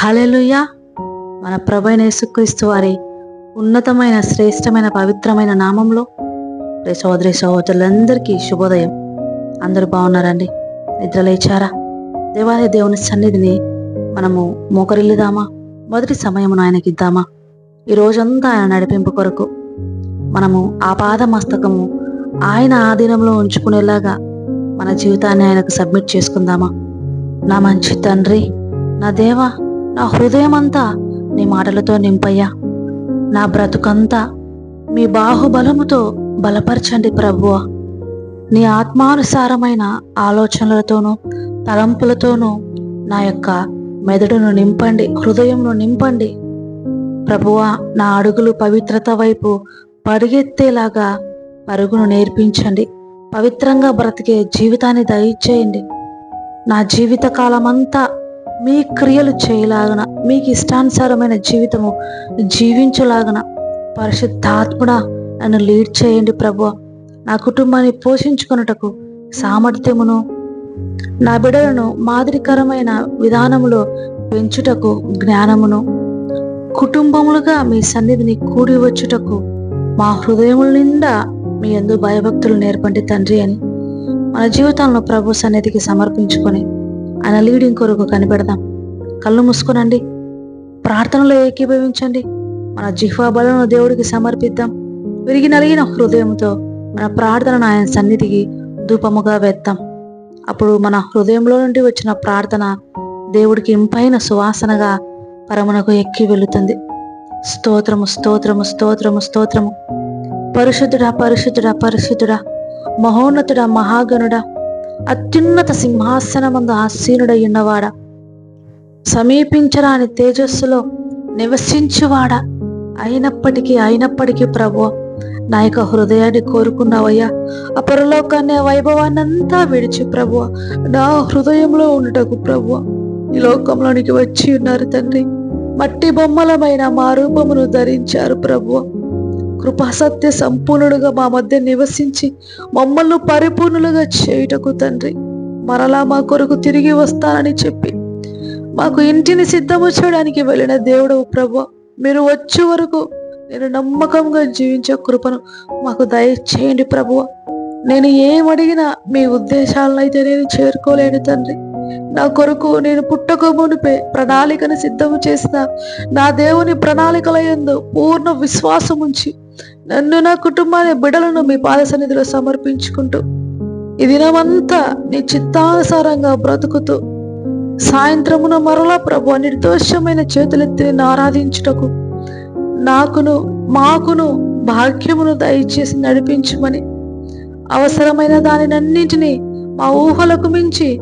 Hallelujah మన ప్రభైన యేసుక్రీస్తు వారి ఉన్నతమైన శ్రేష్టమైన పవిత్రమైన నామంలో రే సోదరి సహోదరులందరికీ శుభోదయం. అందరూ బాగున్నారండి? నిద్ర లేచారా? దేవాలయ దేవుని సన్నిధిని మనము మోకరిల్లుదామా? మొదటి సమయమును ఆయనకి ఇద్దామా? ఈ రోజంతా ఆయన నడిపింపు కొరకు మనము ఆ పాద మస్తకము ఆయన ఆధీనంలో ఉంచుకునేలాగా మన జీవితాన్ని ఆయనకు సబ్మిట్ చేసుకుందామా? నా మంచి తండ్రి నా దేవా నా హృదయమంతా నీ మాటలతో నింపయ్యా. నా బ్రతుకంతా మీ బాహుబలముతో బలపరచండి ప్రభువ. నీ ఆత్మానుసారమైన ఆలోచనలతోనూ తలంపులతోనూ నా యొక్క మెదడును నింపండి హృదయంను నింపండి. ప్రభువా నా అడుగులు పవిత్రత వైపు పరిగెత్తేలాగా పరుగును నేర్పించండి. పవిత్రంగా బ్రతికే జీవితాన్ని దయచేయండి. నా జీవిత కాలమంతా మీ క్రియలు చేయలాగన మీకు ఇష్టానుసారమైన జీవితము జీవించలాగన పరిశుద్ధాత్ముడ నన్ను లీడ్ చేయండి ప్రభు నా కుటుంబాన్ని పోషించుకొనుటకు సామర్థ్యమును నా బిడ్డలను మాదిరికరమైన విధానములో పెంచుటకు జ్ఞానమును కుటుంబములుగా మీ సన్నిధిని కూడి వచ్చుటకు మా హృదయముల నిండా మీ ఎందు భయభక్తులు నేర్పండి తండ్రి అని మన జీవితాలను ప్రభు సన్నిధికి సమర్పించుకొని ఆయన లీడింగ్ కొరకు కనిపెడదాం. కళ్ళు మూసుకునండి. ప్రార్థనలో ఏకీభవించండి. మన జిహ్వా బలను దేవుడికి సమర్పిద్దాం. విరిగి నలిగిన హృదయంతో మన ప్రార్థనను ఆయన సన్నిధికి ధూపముగా వేద్దాం. అప్పుడు మన హృదయంలో నుండి వచ్చిన ప్రార్థన దేవుడికి ఇంపైన సువాసనగా పరమునకు ఎక్కి వెళుతుంది. స్తోత్రము స్తోత్రము స్తోత్రము స్తోత్రము. పరిశుద్ధుడా పరిశుద్ధుడా పరిశుద్ధుడా. మహోన్నతుడా మహాగణుడా. అత్యున్నత సింహాసనమందు ఆసీనుడయ్యున్నవాడా? సమీపించరాని తేజస్సులో నివసించువాడా? అయినప్పటికీ అయినప్పటికీ ప్రభు నా యొక్క హృదయాన్ని కోరుకున్నావయ్యా. ఆ పరలోకాన్ని వైభవాన్ని అంతా విడిచి ప్రభు నా హృదయంలో ఉండటకు ప్రభు ఈ లోకంలోనికి వచ్చి ఉన్నారు తండ్రి. మట్టి బొమ్మలమైన మా రూపమును ధరించారు ప్రభు కృపాసత్య సంపూర్ణుడుగా మా మధ్య నివసించి మమ్మల్ని పరిపూర్ణులుగా చేయుటకు తండ్రి. మరలా మా కొరకు తిరిగి వస్తానని చెప్పి మాకు ఇంటిని సిద్ధము చేయడానికి వెళ్ళిన దేవుడు ప్రభు మీరు వచ్చే వరకు నేను నమ్మకంగా జీవించే కృపను మాకు దయచేయండి ప్రభువ నేను ఏమడిగినా అడిగినా మీ ఉద్దేశాలను అయితే నేను చేరుకోలేను తండ్రి. నా కొరకు నేను పుట్టక మునిపే ప్రణాళికను సిద్ధము చేసిన నా దేవుని ప్రణాళికల ఎందు పూర్ణ విశ్వాసం ఉంచి నన్ను నా కుటుంబాన్ని బిడలను మీ పాద సన్నిధిలో సమర్పించుకుంటూ ఈ దినమంతా నీ చిత్తానుసారంగా బ్రతుకుతూ సాయంత్రమున మరలా ప్రభు నిర్దోషమైన చేతులెత్తి ఆరాధించుటకు నాకును మాకును భాగ్యమును దయచేసి నడిపించమని అవసరమైన దానినన్నింటినీ మా ఊహలకు మించి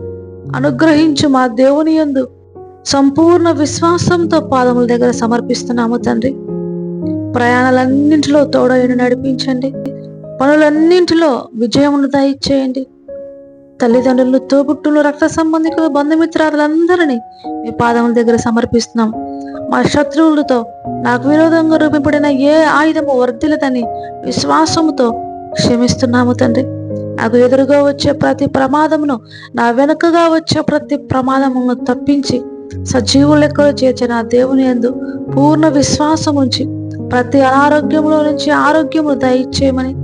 అనుగ్రహించు మా దేవుని యందు సంపూర్ణ విశ్వాసంతో పాదముల దగ్గర సమర్పిస్తున్నాము తండ్రి. ప్రయాణాలన్నింటిలో తోడైన నడిపించండి. పనులన్నింటిలో విజయమును దయచేయండి. తల్లిదండ్రులు తోబుట్టులు రక్త సంబంధికులు బంధుమిత్రాదులందరినీ మీ పాదముల దగ్గర సమర్పిస్తున్నాం. మా శత్రువులతో నాకు విరోధంగా రూపింపడిన ఏ ఆయుధము వర్ధిలదని విశ్వాసముతో క్షమిస్తున్నాము తండ్రి. నాకు ఎదురుగా వచ్చే ప్రతి ప్రమాదమును నా వెనుకగా వచ్చే ప్రతి ప్రమాదమును తప్పించి సజీవు లెక్కలో చేర్చిన దేవుని యందు పూర్ణ విశ్వాసం ఉంచి ప్రతి అనారోగ్యంలో నుంచి ఆరోగ్యము దయచేయమని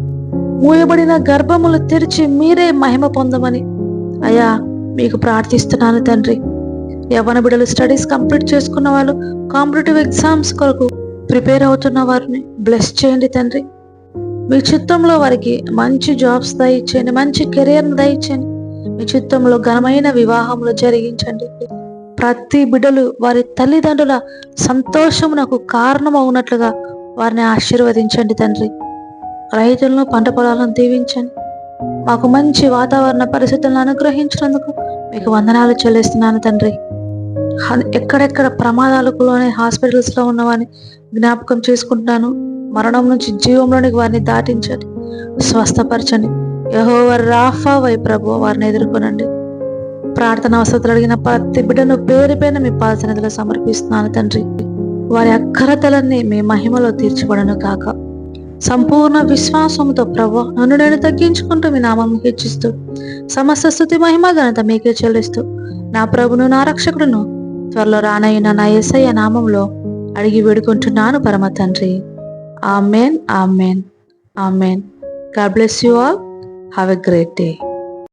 మూయబడిన గర్భములు తెరిచి మీరే మహిమ పొందమని. అయ్యా మీకు ప్రార్థిస్తున్నాను తండ్రి. యవన బిడ్డలు స్టడీస్ కంప్లీట్ చేసుకున్న వాళ్ళు కాంపిటేటివ్ ఎగ్జామ్స్ కొరకు ప్రిపేర్ అవుతున్న వారిని బ్లెస్ చేయండి తండ్రి. మీ చిత్తంలో వారికి మంచి జాబ్స్ దయచేయండి మంచి కెరియర్ను దయచేయండి. మీ చిత్తంలో ఘనమైన వివాహములు జరిగించండి. ప్రతి బిడ్డలు వారి తల్లిదండ్రుల సంతోషమునకు కారణమవునట్లుగా వారిని ఆశీర్వదించండి తండ్రి. రైతులను పంట పొలాలను దీవించండి. మాకు మంచి వాతావరణ పరిస్థితులను అనుగ్రహించినందుకు మీకు వందనాలు చెల్లిస్తున్నాను తండ్రి. ఎక్కడెక్కడ ప్రమాదాలకు హాస్పిటల్స్లో ఉన్నవారిని జ్ఞాపకం చేసుకుంటున్నాను. మరణం నుంచి జీవంలోనికి వారిని దాటించండి. స్వస్థపరచండి. యహోవర్ రాఫా వై ప్రభు వారిని ఎదుర్కొనండి. ప్రార్థన అవసరాలు అడిగిన ప్రతి బిడ్డను పేరు పైన మీ పాదసన్నిధిలో సమర్పిస్తున్నాను తండ్రి. వారి అక్కరతలన్నీ మీ మహిమలో తీర్చబడను కాక. సంపూర్ణ విశ్వాసంతో ప్రభు నన్ను నేను తగ్గించుకుంటూ మీ నామం హెచ్చిస్తూ సమస్త స్థుతి మహిమ ఘనత మీకే చెల్లిస్తూ నా ప్రభును నా రక్షకుడును త్వరలో రానయ్యున్న నా ఎస్ఐ నామంలో అడిగి వేడుకుంటున్నాను పరమ తండ్రి. Amen amen amen. God bless you all. Have a great day.